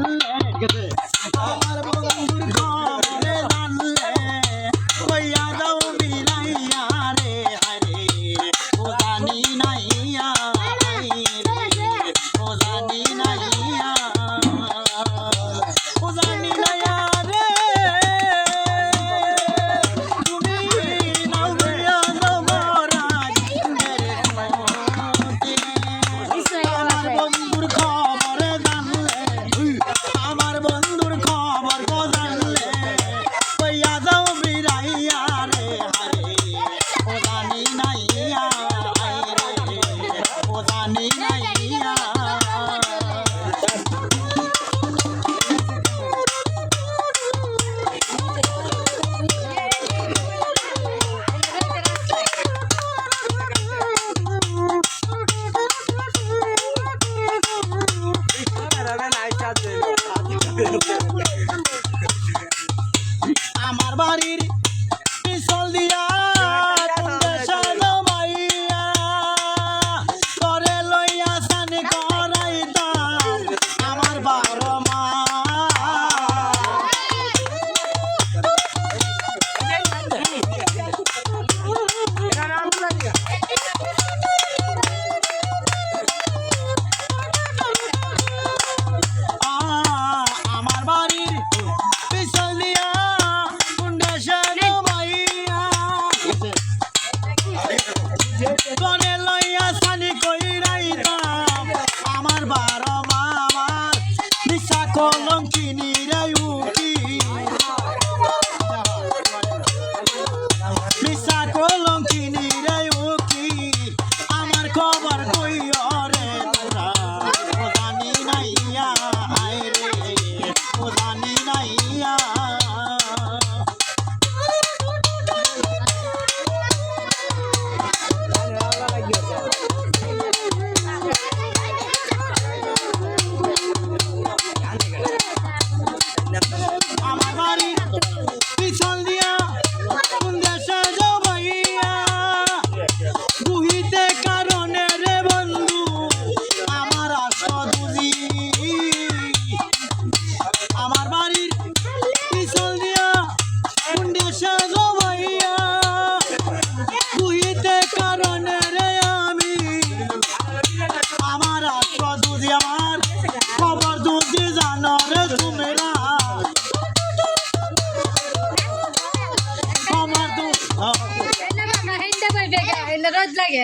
জানলে আমার আমার বাড়ির করে লইয়া সানি રોજ લાગે